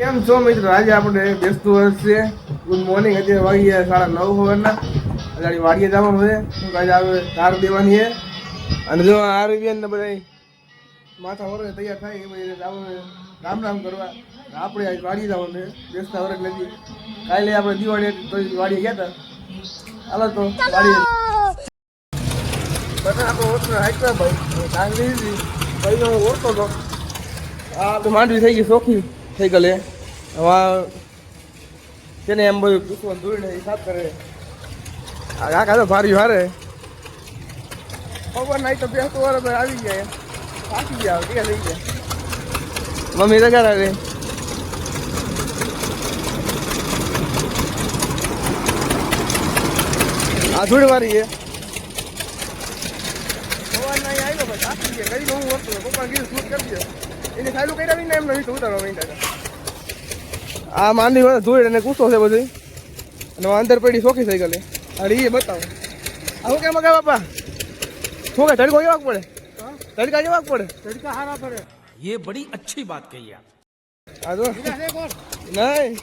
કેમ છો મિત્રો? આજે આપણે બેસતું વર્ષ ગુડ મોર્નિંગ અત્યારે વાગી ગયા સાડા નવ ખબરના અત્યારે વાડીએ જવાનું છે. શું કાંઈ આવે? ધાર દેવાની છે. અને જો આ ને બધા માથા વરે તૈયાર થાય એ પછી જવાનું રામ રામ કરવા. આપણે આજે વાડીએ જવાનું છે. બેસતા વર્ષ નથી કાલે આપણે દિવાળી વાડીએ ગયા હતા. હાલો તો વાડીએ. બધા આપણે ઓછું હાઈકવા ભાઈ. હતી ભાઈ હું ઓળખતો તો. આ તો માંડવી થઈ ગઈ સોખી. થઈ ગયેલી. આ તેને એમ બધું પૂછવાનું દૂર ને હિસાબ કરે. આ તો ભારી હારે ખબર નહીં તો બેસતો વાર આવી ગયા થાકી ગયા ટીકા થઈ ગયા. મમ્મી રજા રે આ ધૂળ વારી છે સવાર નહીં આવ્યો ભાઈ થાકી ગયા. કઈ બહુ વસ્તુ પપ્પા કીધું શૂટ કરી દે? એની સાયલું કર્યા વિના એમ નથી ઉતારવા માંડ્યા આ માંડી વાળા ધૂળ અને કૂસો છે બધું અને અંદર પડી શોખી થઈ ગયેલી અરે એ બતાવો આવું કેમ કે બાપા શું કે તડકો કેવાક પડે તડકા કેવાક પડે તડકા હારા પડે ये बड़ी अच्छी बात कही आप આ તો છે કોણ નહીં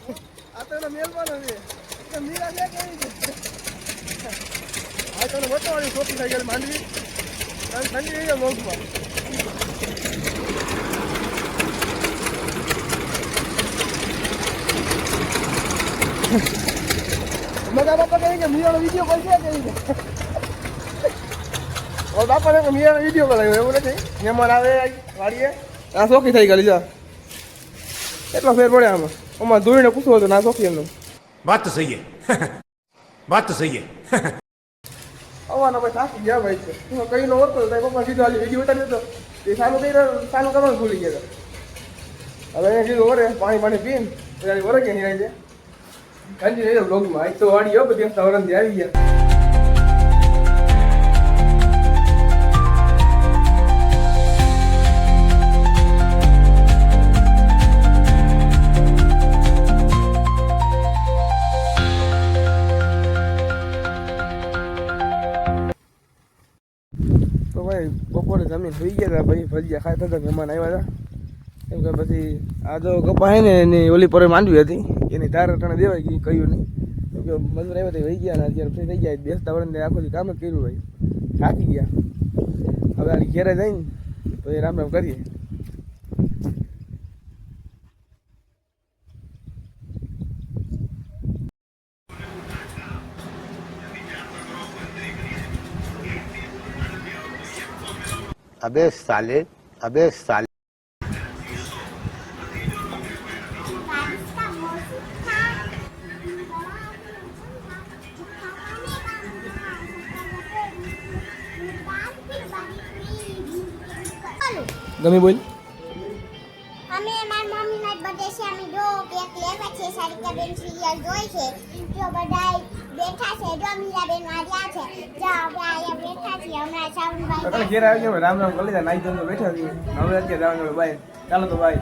આ તો એનો મહેલમાન છે તો મીરા છે કેવી છે આ તો બતાવવાની શોખી થઈ ગયેલી માંડવી અને મજા તો કે મિયાનો વીડિયો કોલ છે બાપાને તો વીડિયો કરાયો એવું નથી. મહેમાન આવે વાડીએ આ શોખી થઈ ગયેલી જા. એટલો ફેર પડે આમાં? આમાં ધોઈને પૂછવું હતું ના શોખી એમનું. વાત તો સહી વાત તો સહી અવાનો ભાઈ ગયા ભાઈ છે. હું કઈ નો પપ્પા સીધો હાલી વીડિયો ઉતારી તો એ સારું કઈ સારું કરવાનું ભૂલી ગયા હવે કીધું ઓરે પાણી પાણી પીને. ત્યારે વરે કે જાય કન્ટિન્યુ બ્લોગમાં આજ તો હો, બધી એમ વરણથી આવી ગયા. તો ભાઈ, બપોરે જમીન સુઈ ગયા હતા ભાઈ ભજીયા ખાતા હતા મહેમાન આવ્યા હતા એમ કે પછી આ તો કપા હે ને, એની ઓલી પર માંડવી હતી. એની તાર અટાણે દેવાય ગઈ કહ્યું નહીં કેમ કે મજૂર આવ્યા હતા વહી ગયા ને અત્યારે ફ્રી થઈ ગયા બેસતા વળને આખો દી કામ જ કર્યું ભાઈ થાકી ગયા હવે આ ઘેરે જઈને તો એ રામ રામ કરીએ अबे साले अबे साले ગમી બોલ. અમે મારા મમ્મીનો બર્થડે છે અમે જો કેક લેવા છે સારિકા બેન સિરિયલ જોઈ છે. જો બધાય બેઠા છે જો મીરાબેન આવ્યા છે. જો આપણે આયા બેઠા છીએ હમણાં તો સાવનભાઈ ઘેર આવી ગયો રામ રામ કરી લીધા નાઈ ધોઈને બેઠા છીએ. હવે અત્યારે જવાનું બાય. ચાલો તો બાય.